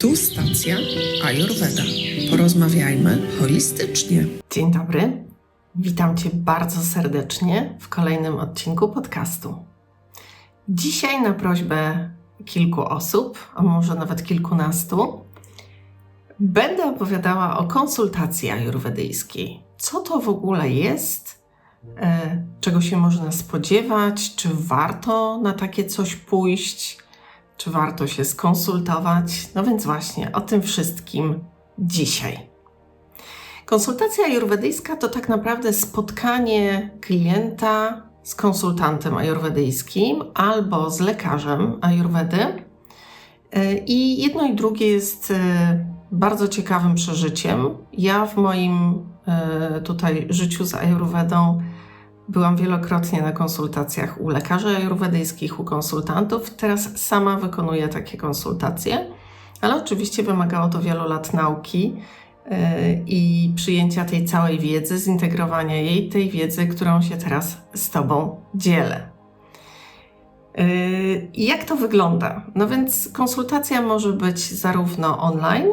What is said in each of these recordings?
Tu stacja Ayurveda. Porozmawiajmy holistycznie. Dzień dobry. Witam Cię bardzo serdecznie w kolejnym odcinku podcastu. Dzisiaj na prośbę kilku osób, a może nawet kilkunastu, będę opowiadała o konsultacji ajurwedyjskiej. Co to w ogóle jest? E, czego się można spodziewać? Czy warto na takie coś pójść? Czy warto się skonsultować? No więc właśnie o tym wszystkim dzisiaj. Konsultacja ajurwedyjska to tak naprawdę spotkanie klienta z konsultantem ajurwedyjskim albo z lekarzem ajurwedy. I jedno i drugie jest e, bardzo ciekawym przeżyciem. Ja w moim e, tutaj życiu z ajurwedą byłam wielokrotnie na konsultacjach u lekarzy ajurwedyjskich, u konsultantów. Teraz sama wykonuję takie konsultacje, ale oczywiście wymagało to wielu lat nauki i przyjęcia tej całej wiedzy, zintegrowania jej, tej wiedzy, którą się teraz z Tobą dzielę. I jak to wygląda? No więc konsultacja może być zarówno online,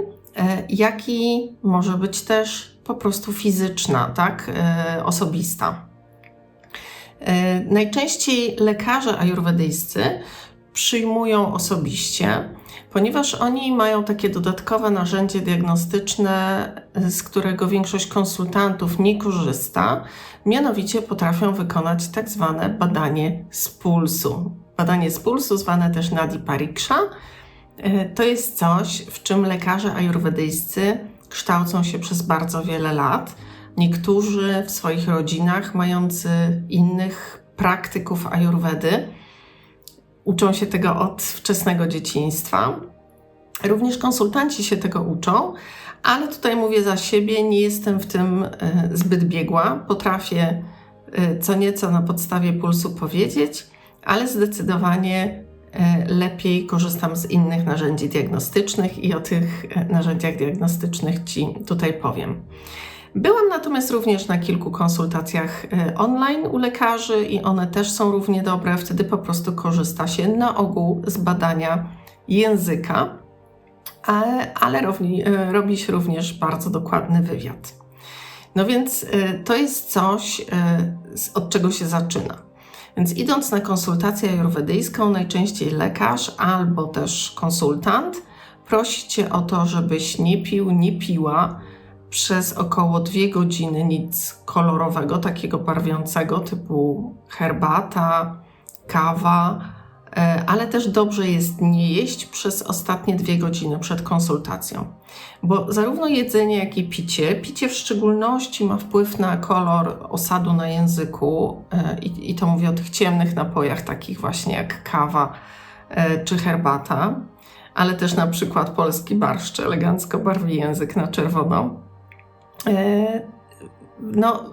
jak i może być też po prostu fizyczna, tak, osobista. Najczęściej lekarze ajurwedyjscy przyjmują osobiście, ponieważ oni mają takie dodatkowe narzędzie diagnostyczne, z którego większość konsultantów nie korzysta, mianowicie potrafią wykonać tak zwane badanie z pulsu. Badanie z pulsu, zwane też Nadi Pariksha, to jest coś, w czym lekarze ajurwedyjscy kształcą się przez bardzo wiele lat. Niektórzy w swoich rodzinach, mający innych praktyków ajurwedy, uczą się tego od wczesnego dzieciństwa. Również konsultanci się tego uczą, ale tutaj mówię za siebie, nie jestem w tym e, zbyt biegła. Potrafię e, co nieco na podstawie pulsu powiedzieć, ale zdecydowanie e, lepiej korzystam z innych narzędzi diagnostycznych i o tych narzędziach diagnostycznych Ci tutaj powiem. Byłam natomiast również na kilku konsultacjach e, online u lekarzy i one też są równie dobre. Wtedy po prostu korzysta się na ogół z badania języka, ale, robi, e, robi się również bardzo dokładny wywiad. No więc e, to jest coś, od czego się zaczyna. Więc idąc na konsultację ajurwedyjską, najczęściej lekarz albo też konsultant prosi cię o to, żebyś nie pił, nie piła przez około dwie godziny nic kolorowego, takiego barwiącego, typu herbata, kawa, e, ale też dobrze jest nie jeść przez ostatnie dwie godziny przed konsultacją. Bo zarówno jedzenie, jak i picie, picie w szczególności ma wpływ na kolor osadu na języku, e, i, i to mówię o tych ciemnych napojach, takich właśnie jak kawa e, czy herbata, ale też na przykład polski barszcz elegancko barwi język na czerwono. E, no,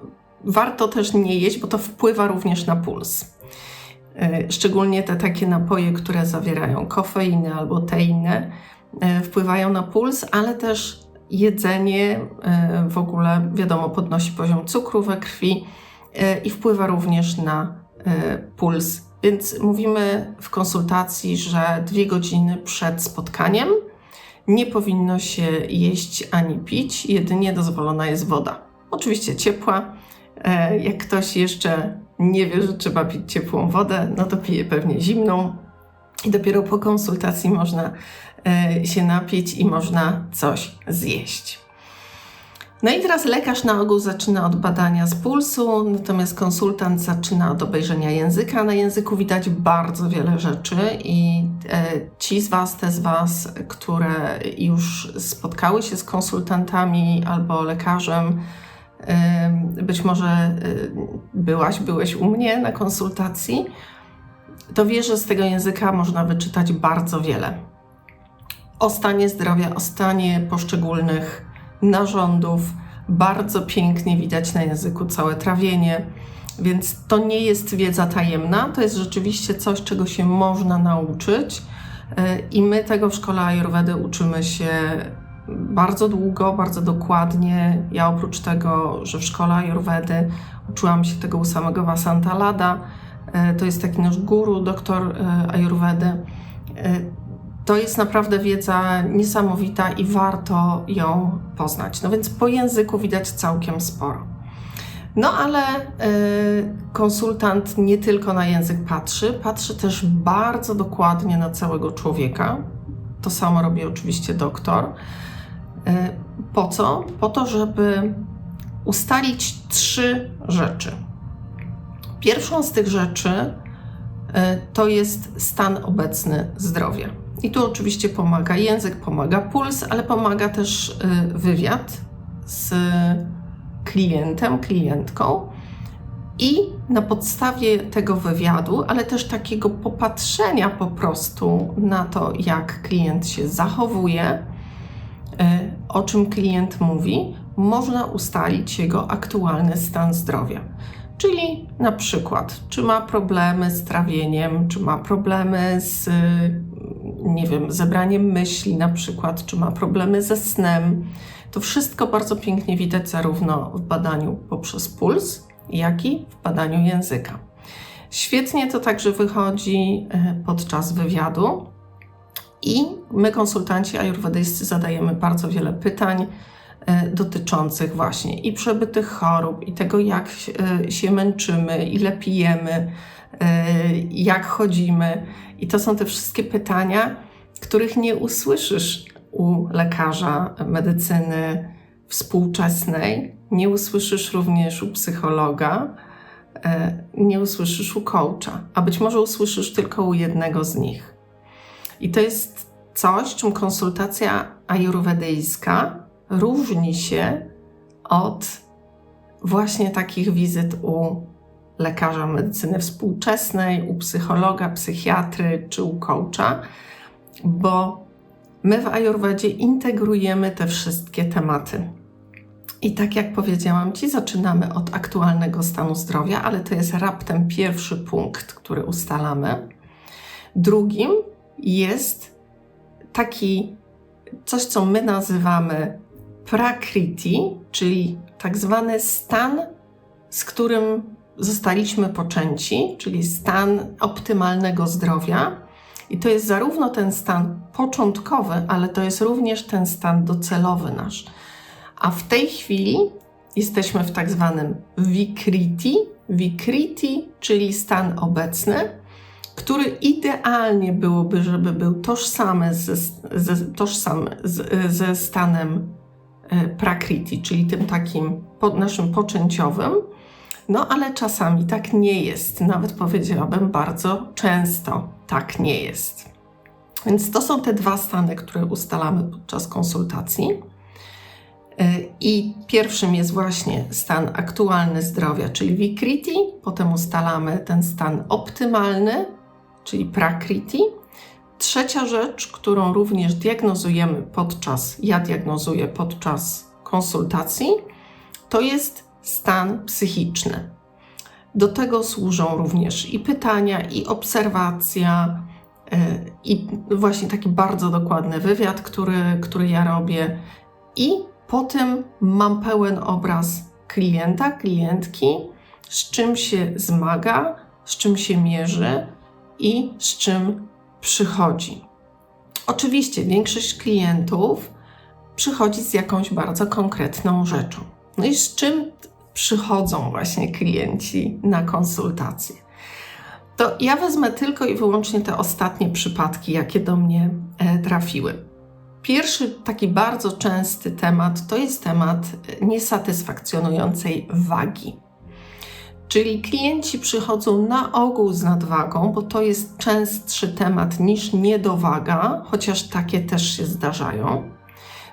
warto też nie jeść, bo to wpływa również na puls. E, szczególnie te takie napoje, które zawierają kofeinę albo teinę, e, wpływają na puls, ale też jedzenie w ogóle, wiadomo, podnosi poziom cukru we krwi i wpływa również na puls. Więc mówimy w konsultacji, że dwie godziny przed spotkaniem nie powinno się jeść ani pić, jedynie dozwolona jest woda. Oczywiście ciepła. E, jak ktoś jeszcze nie wie, że trzeba pić ciepłą wodę, no to pije pewnie zimną. I dopiero po konsultacji można e, się napić i można coś zjeść. No i teraz lekarz na ogół zaczyna od badania z pulsu, natomiast konsultant zaczyna od obejrzenia języka. Na języku widać bardzo wiele rzeczy i e, ci z Was, te z Was, które już spotkały się z konsultantami albo lekarzem, być może e, byłaś, byłeś u mnie na konsultacji, to wie, że z tego języka można wyczytać bardzo wiele. O stanie zdrowia, o stanie poszczególnych narządów. Bardzo pięknie widać na języku całe trawienie, więc to nie jest wiedza tajemna, to jest rzeczywiście coś, czego się można nauczyć. E, I my tego w szkole Ayurvedy uczymy się bardzo długo, bardzo dokładnie. Ja oprócz tego, że w szkole Ayurvedy uczyłam się tego u samego Vasanta Lada, e, to jest taki nasz guru, doktor e, Ayurvedy to jest naprawdę wiedza niesamowita i warto ją poznać. No więc po języku widać całkiem sporo. No ale y, konsultant nie tylko na język patrzy, patrzy też bardzo dokładnie na całego człowieka. To samo robi oczywiście doktor. Y, po co? Po to, żeby ustalić trzy rzeczy. Pierwszą z tych rzeczy y, to jest stan obecny zdrowia. I tu oczywiście pomaga język, pomaga puls, ale pomaga też y, wywiad z klientem, klientką. I na podstawie tego wywiadu, ale też takiego popatrzenia po prostu na to, jak klient się zachowuje, y, o czym klient mówi, można ustalić jego aktualny stan zdrowia. Czyli na przykład, czy ma problemy z trawieniem, czy ma problemy z, y, nie wiem, zebraniem myśli, na przykład, czy ma problemy ze snem. To wszystko bardzo pięknie widać zarówno w badaniu poprzez puls, jak i w badaniu języka. Świetnie to także wychodzi y, podczas wywiadu. I my, konsultanci ajurwedyjscy, zadajemy bardzo wiele pytań e, dotyczących właśnie i przebytych chorób, i tego, jak e, się męczymy, ile pijemy, e, jak chodzimy. I to są te wszystkie pytania, których nie usłyszysz u lekarza medycyny współczesnej, nie usłyszysz również u psychologa, nie usłyszysz u coacha, a być może usłyszysz tylko u jednego z nich. I to jest coś, czym konsultacja ajurwedyjska różni się od właśnie takich wizyt u lekarza medycyny współczesnej, u psychologa, psychiatry czy u coacha, bo my w ajurwedzie integrujemy te wszystkie tematy. I tak jak powiedziałam Ci, zaczynamy od aktualnego stanu zdrowia, ale to jest raptem pierwszy punkt, który ustalamy. Drugim jest taki coś, co my nazywamy prakriti, czyli tak zwany stan, z którym zostaliśmy poczęci, czyli stan optymalnego zdrowia. I to jest zarówno ten stan początkowy, ale to jest również ten stan docelowy nasz. A w tej chwili jesteśmy w tak zwanym vikriti, vikriti, czyli stan obecny, który idealnie byłoby, żeby był tożsamy ze, ze, tożsamy z, ze stanem e, prakriti, czyli tym takim po, naszym poczęciowym. No ale czasami tak nie jest, nawet powiedziałabym bardzo często tak nie jest. Więc to są te dwa stany, które ustalamy podczas konsultacji. E, I pierwszym jest właśnie stan aktualny zdrowia, czyli Vikriti, potem ustalamy ten stan optymalny, czyli prakriti. Trzecia rzecz, którą również diagnozujemy podczas, ja diagnozuję podczas konsultacji, to jest stan psychiczny. Do tego służą również i pytania, i obserwacja, yy, i właśnie taki bardzo dokładny wywiad, który, który ja robię. I po tym mam pełen obraz klienta, klientki, z czym się zmaga, z czym się mierzy i z czym przychodzi. Oczywiście większość klientów przychodzi z jakąś bardzo konkretną rzeczą. No i z czym przychodzą właśnie klienci na konsultacje? To ja wezmę tylko i wyłącznie te ostatnie przypadki, jakie do mnie e, trafiły. Pierwszy taki bardzo częsty temat to jest temat niesatysfakcjonującej wagi. Czyli klienci przychodzą na ogół z nadwagą, bo to jest częstszy temat niż niedowaga, chociaż takie też się zdarzają.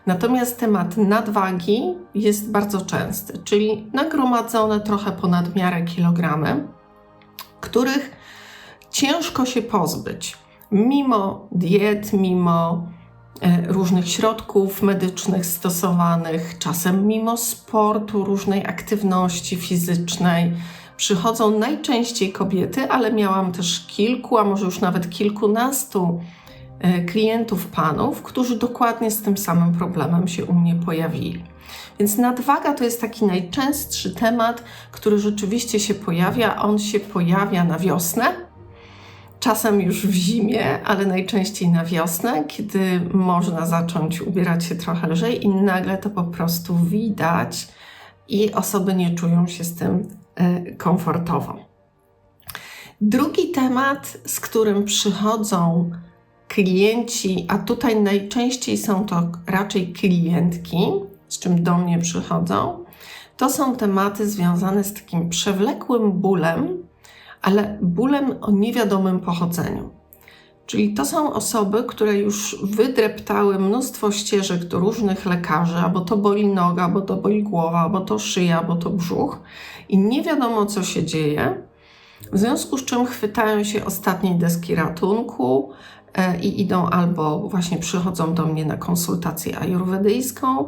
Natomiast temat nadwagi jest bardzo częsty, czyli nagromadzone trochę ponad miarę kilogramy, których ciężko się pozbyć, mimo diet, mimo e, różnych środków medycznych stosowanych, czasem mimo sportu, różnej aktywności fizycznej. Przychodzą najczęściej kobiety, ale miałam też kilku, a może już nawet kilkunastu klientów panów, którzy dokładnie z tym samym problemem się u mnie pojawili. Więc nadwaga to jest taki najczęstszy temat, który rzeczywiście się pojawia. On się pojawia na wiosnę czasem już w zimie, ale najczęściej na wiosnę, kiedy można zacząć ubierać się trochę lżej i nagle to po prostu widać i osoby nie czują się z tym e, komfortowo. Drugi temat, z którym przychodzą klienci, a tutaj najczęściej są to raczej klientki, z czym do mnie przychodzą, to są tematy związane z takim przewlekłym bólem, ale bólem o niewiadomym pochodzeniu. Czyli to są osoby, które już wydreptały mnóstwo ścieżek do różnych lekarzy, albo to boli noga, albo to boli głowa, albo to szyja, albo to brzuch i nie wiadomo co się dzieje. W związku z czym chwytają się ostatniej deski ratunku i idą albo właśnie przychodzą do mnie na konsultację ajurwedyjską,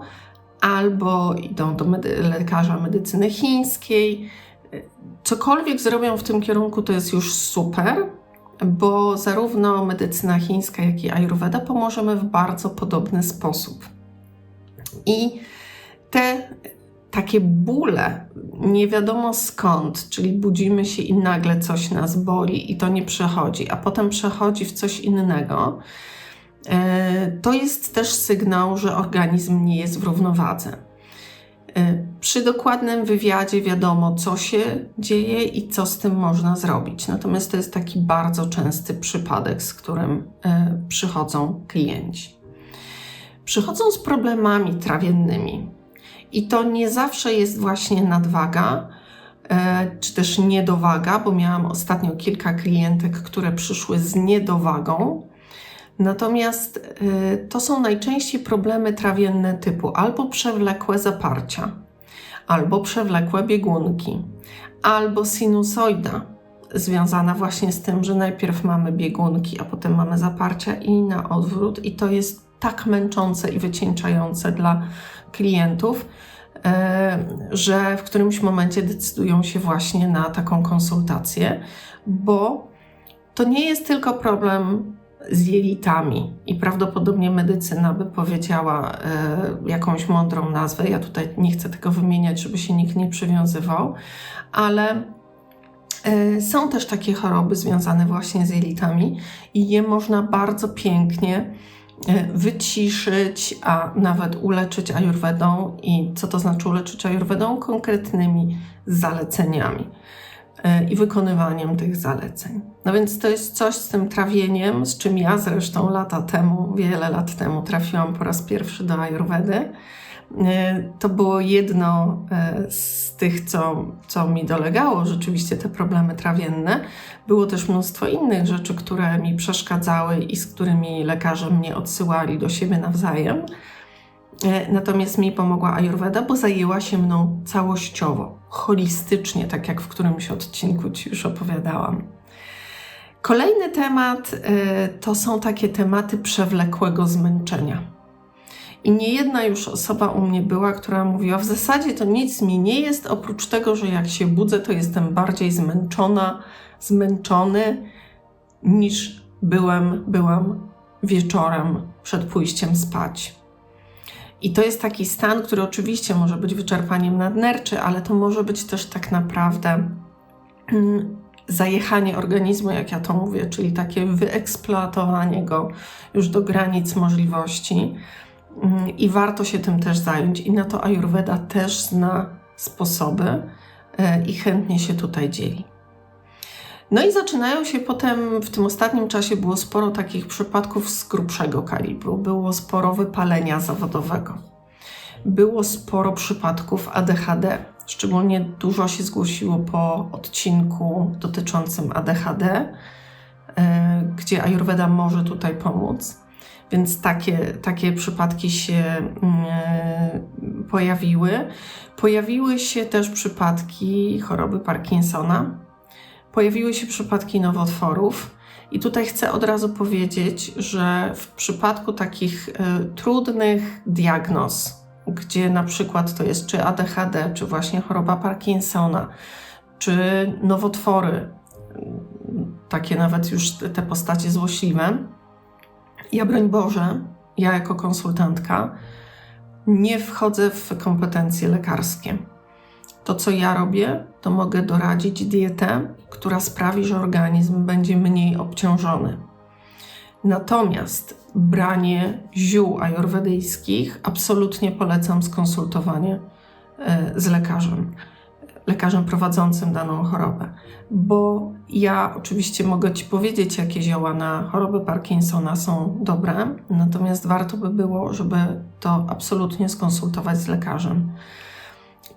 albo idą do medy- lekarza medycyny chińskiej. Cokolwiek zrobią w tym kierunku, to jest już super, bo zarówno medycyna chińska, jak i ayurveda pomożemy w bardzo podobny sposób. I te takie bóle, nie wiadomo skąd, czyli budzimy się i nagle coś nas boli i to nie przechodzi, a potem przechodzi w coś innego, e, to jest też sygnał, że organizm nie jest w równowadze. E, Przy dokładnym wywiadzie wiadomo, co się dzieje i co z tym można zrobić. Natomiast to jest taki bardzo częsty przypadek, z którym e, przychodzą klienci. Przychodzą z problemami trawiennymi. I to nie zawsze jest właśnie nadwaga, e, czy też niedowaga, bo miałam ostatnio kilka klientek, które przyszły z niedowagą. Natomiast e, to są najczęściej problemy trawienne typu albo przewlekłe zaparcia, albo przewlekłe biegunki, albo sinusoida, związana właśnie z tym, że najpierw mamy biegunki, a potem mamy zaparcia i na odwrót, i to jest tak męczące i wycieńczające dla klientów, e, że w którymś momencie decydują się właśnie na taką konsultację, bo to nie jest tylko problem z jelitami i prawdopodobnie medycyna by powiedziała e, jakąś mądrą nazwę. Ja tutaj nie chcę tego wymieniać, żeby się nikt nie przywiązywał, ale e, są też takie choroby związane właśnie z jelitami i je można bardzo pięknie wyciszyć, a nawet uleczyć ajurwedą. I co to znaczy uleczyć ajurwedą? Konkretnymi zaleceniami e, i wykonywaniem tych zaleceń. No więc to jest coś z tym trawieniem, z czym ja zresztą lata temu, wiele lat temu trafiłam po raz pierwszy do ajurwedy. E, To było jedno e, z tych, co, co mi dolegało, rzeczywiście te problemy trawienne. Było też mnóstwo innych rzeczy, które mi przeszkadzały i z którymi lekarze mnie odsyłali do siebie nawzajem. E, Natomiast mi pomogła Ayurveda, bo zajęła się mną całościowo, holistycznie, tak jak w którymś odcinku Ci już opowiadałam. Kolejny temat to są takie tematy przewlekłego zmęczenia. I nie jedna już osoba u mnie była, która mówiła: W zasadzie to nic mi nie jest, oprócz tego, że jak się budzę, to jestem bardziej zmęczona, zmęczony niż byłem, byłam wieczorem przed pójściem spać. I to jest taki stan, który oczywiście może być wyczerpaniem nadnerczy, ale to może być też tak naprawdę mm, zajechanie organizmu, jak ja to mówię, czyli takie wyeksploatowanie go już do granic możliwości. Mm, I warto się tym też zająć. I na to Ayurveda też zna sposoby e, i chętnie się tutaj dzieli. No i zaczynają się potem, w tym ostatnim czasie było sporo takich przypadków z grubszego kalibru. Było sporo wypalenia zawodowego. Było sporo przypadków ADHD. Szczególnie dużo się zgłosiło po odcinku dotyczącym ADHD, e, gdzie Ayurveda może tutaj pomóc. Więc takie, takie przypadki się mm, e, pojawiły. Pojawiły się też przypadki choroby Parkinsona. Pojawiły się przypadki nowotworów. I tutaj chcę od razu powiedzieć, że w przypadku takich e, trudnych diagnoz, gdzie na przykład to jest czy ADHD, czy właśnie choroba Parkinsona, czy nowotwory, takie nawet już te postacie złośliwe, ja broń Boże, ja jako konsultantka nie wchodzę w kompetencje lekarskie. To, co ja robię, to mogę doradzić dietę, która sprawi, że organizm będzie mniej obciążony. Natomiast branie ziół ajurwedyjskich absolutnie polecam skonsultowanie e, z lekarzem, lekarzem prowadzącym daną chorobę, bo ja oczywiście mogę Ci powiedzieć, jakie zioła na chorobę Parkinsona są dobre, natomiast warto by było, żeby to absolutnie skonsultować z lekarzem.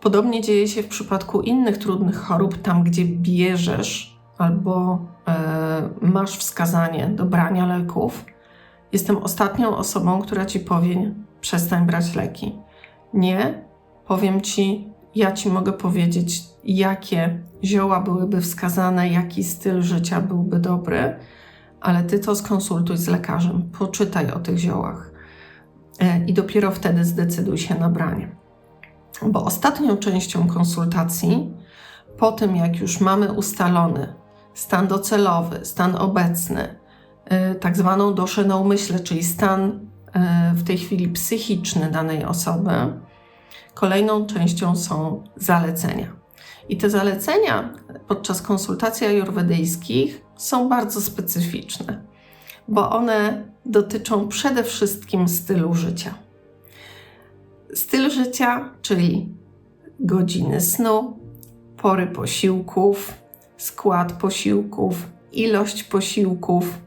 Podobnie dzieje się w przypadku innych trudnych chorób, tam gdzie bierzesz albo e, masz wskazanie do brania leków. Jestem ostatnią osobą, która ci powie: przestań brać leki. Nie, powiem ci, ja ci mogę powiedzieć, jakie zioła byłyby wskazane, jaki styl życia byłby dobry, ale ty to skonsultuj z lekarzem, poczytaj o tych ziołach e, i dopiero wtedy zdecyduj się na branie. Bo ostatnią częścią konsultacji, po tym jak już mamy ustalony stan docelowy, stan obecny, yy, tak zwaną doszę na umyśle, czyli stan yy, w tej chwili psychiczny danej osoby, kolejną częścią są zalecenia. I te zalecenia podczas konsultacji ajurwedyjskich są bardzo specyficzne, bo one dotyczą przede wszystkim stylu życia. Styl życia, czyli godziny snu, pory posiłków, skład posiłków, ilość posiłków,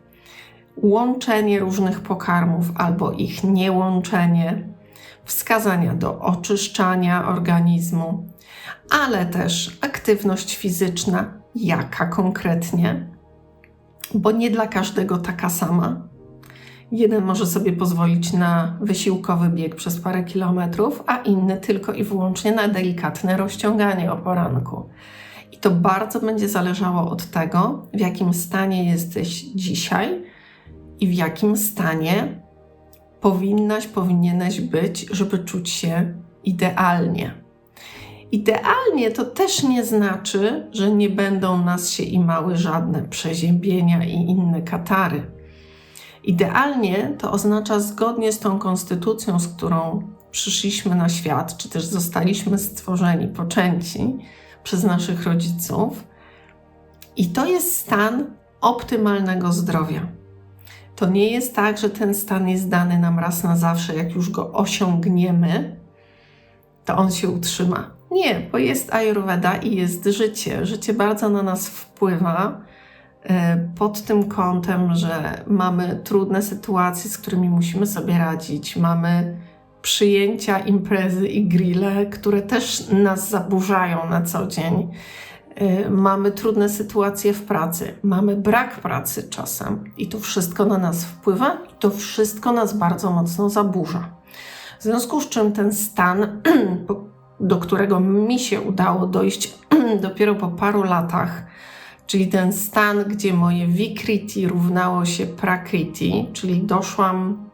łączenie różnych pokarmów albo ich niełączenie, wskazania do oczyszczania organizmu, ale też aktywność fizyczna, jaka konkretnie, bo nie dla każdego taka sama. Jeden może sobie pozwolić na wysiłkowy bieg przez parę kilometrów, a inny tylko i wyłącznie na delikatne rozciąganie o poranku. I to bardzo będzie zależało od tego, w jakim stanie jesteś dzisiaj i w jakim stanie powinnaś, powinieneś być, żeby czuć się idealnie. Idealnie to też nie znaczy, że nie będą nas się imały żadne przeziębienia i inne katary. Idealnie to oznacza zgodnie z tą konstytucją, z którą przyszliśmy na świat, czy też zostaliśmy stworzeni, poczęci przez naszych rodziców. I to jest stan optymalnego zdrowia. To nie jest tak, że ten stan jest dany nam raz na zawsze, jak już go osiągniemy, to on się utrzyma. Nie, bo jest Ayurveda i jest życie. Życie bardzo na nas wpływa e, pod tym kątem, że mamy trudne sytuacje, z którymi musimy sobie radzić, mamy przyjęcia, imprezy i grille, które też nas zaburzają na co dzień. E, mamy trudne sytuacje w pracy, mamy brak pracy czasem i to wszystko na nas wpływa i to wszystko nas bardzo mocno zaburza. W związku z czym ten stan, do którego mi się udało dojść dopiero po paru latach, czyli ten stan, gdzie moje vikriti równało się prakriti, czyli doszłam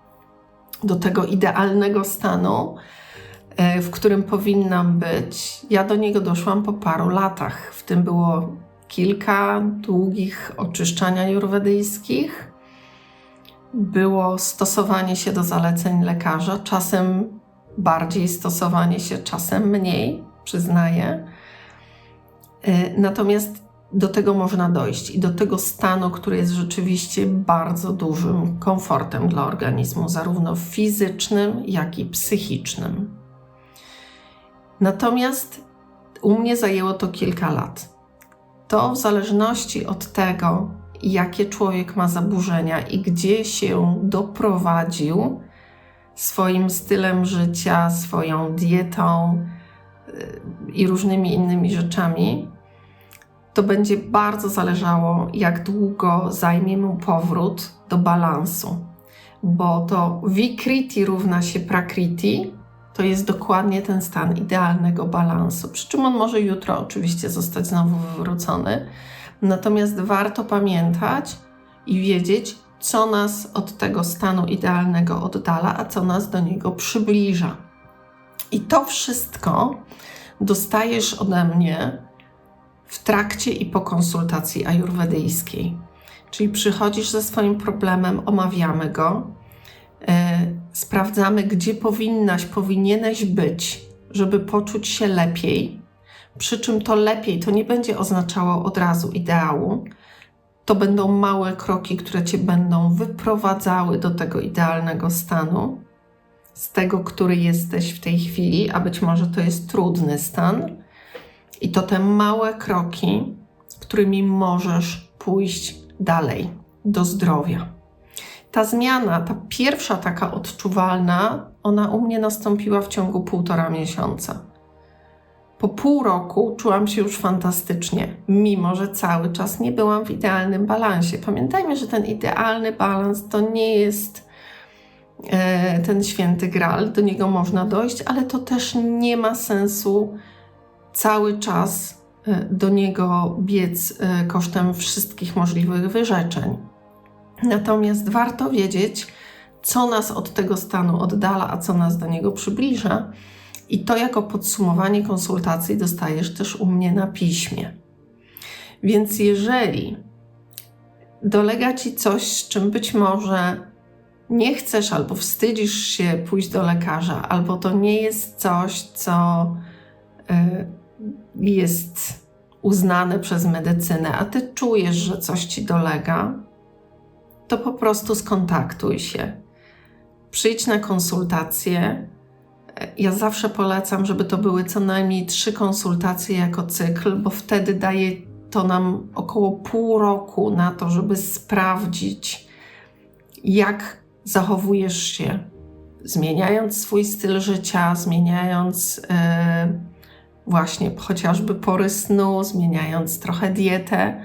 do tego idealnego stanu, w którym powinnam być. Ja do niego doszłam po paru latach. W tym było kilka długich oczyszczania jurwedyjskich. Było stosowanie się do zaleceń lekarza, czasem bardziej stosowanie się, czasem mniej, przyznaję. E, natomiast do tego można dojść i do tego stanu, który jest rzeczywiście bardzo dużym komfortem dla organizmu, zarówno fizycznym, jak i psychicznym. Natomiast u mnie zajęło to kilka lat. To w zależności od tego, jakie człowiek ma zaburzenia i gdzie się doprowadził swoim stylem życia, swoją dietą y, i różnymi innymi rzeczami, to będzie bardzo zależało, jak długo zajmie mu powrót do balansu. Bo to Vikriti równa się Prakriti, to jest dokładnie ten stan idealnego balansu. Przy czym on może jutro oczywiście zostać znowu wywrócony. Natomiast warto pamiętać i wiedzieć, co nas od tego stanu idealnego oddala, a co nas do niego przybliża. I to wszystko dostajesz ode mnie w trakcie i po konsultacji ajurwedyjskiej. Czyli przychodzisz ze swoim problemem, omawiamy go, yy, sprawdzamy, gdzie powinnaś, powinieneś być, żeby poczuć się lepiej, Przy czym to lepiej to nie będzie oznaczało od razu ideału. To będą małe kroki, które cię będą wyprowadzały do tego idealnego stanu, z tego, który jesteś w tej chwili, a być może to jest trudny stan. I to te małe kroki, którymi możesz pójść dalej do zdrowia. Ta zmiana, ta pierwsza taka odczuwalna, ona u mnie nastąpiła w ciągu półtora miesiąca. Po pół roku czułam się już fantastycznie, mimo że cały czas nie byłam w idealnym balansie. Pamiętajmy, że ten idealny balans to nie jest e, ten święty gral, do niego można dojść, ale to też nie ma sensu cały czas e, do niego biec e, kosztem wszystkich możliwych wyrzeczeń. Natomiast warto wiedzieć, co nas od tego stanu oddala, a co nas do niego przybliża. I to jako podsumowanie konsultacji dostajesz też u mnie na piśmie. Więc jeżeli dolega ci coś, z czym być może nie chcesz albo wstydzisz się pójść do lekarza, albo to nie jest coś, co y, jest uznane przez medycynę, a ty czujesz, że coś ci dolega, to po prostu skontaktuj się. Przyjdź na konsultację. Ja zawsze polecam, żeby to były co najmniej trzy konsultacje jako cykl, bo wtedy daje to nam około pół roku na to, żeby sprawdzić, jak zachowujesz się, zmieniając swój styl życia, zmieniając e, właśnie chociażby pory snu, zmieniając trochę dietę.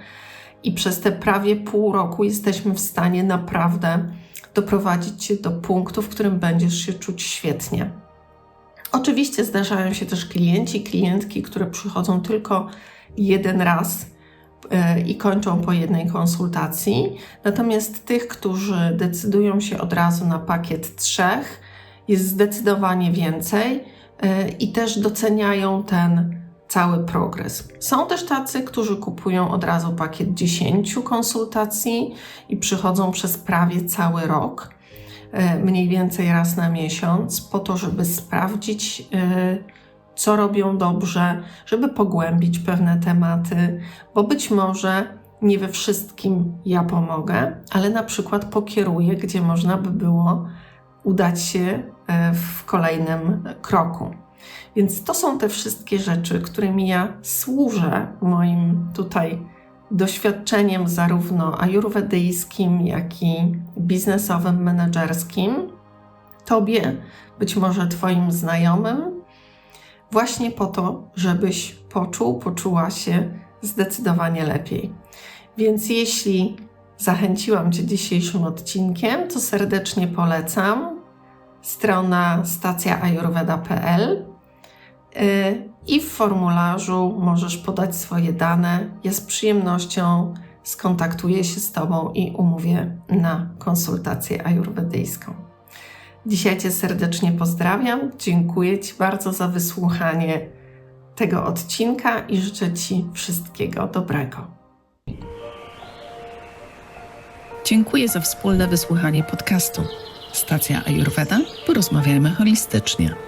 I przez te prawie pół roku jesteśmy w stanie naprawdę doprowadzić Cię do punktu, w którym będziesz się czuć świetnie. Oczywiście zdarzają się też klienci, klientki, które przychodzą tylko jeden raz yy, i kończą po jednej konsultacji. Natomiast tych, którzy decydują się od razu na pakiet trzech, jest zdecydowanie więcej yy, i też doceniają ten cały progres. Są też tacy, którzy kupują od razu pakiet 10 konsultacji i przychodzą przez prawie cały rok, e, mniej więcej raz na miesiąc, po to, żeby sprawdzić, e, co robią dobrze, żeby pogłębić pewne tematy, bo być może nie we wszystkim ja pomogę, ale na przykład pokieruję, gdzie można by było udać się e, w kolejnym kroku. Więc to są te wszystkie rzeczy, którymi ja służę moim tutaj doświadczeniem zarówno ajurwedyjskim, jak i biznesowym, menedżerskim. Tobie, być może Twoim znajomym, właśnie po to, żebyś poczuł, poczuła się zdecydowanie lepiej. Więc jeśli zachęciłam Cię dzisiejszym odcinkiem, to serdecznie polecam strona stacjaajurveda.pl i w formularzu możesz podać swoje dane. Ja z przyjemnością skontaktuję się z Tobą i umówię na konsultację ajurwedyjską. Dzisiaj Cię serdecznie pozdrawiam. Dziękuję Ci bardzo za wysłuchanie tego odcinka i życzę Ci wszystkiego dobrego. Dziękuję za wspólne wysłuchanie podcastu. Stacja Ayurveda. Porozmawiajmy holistycznie.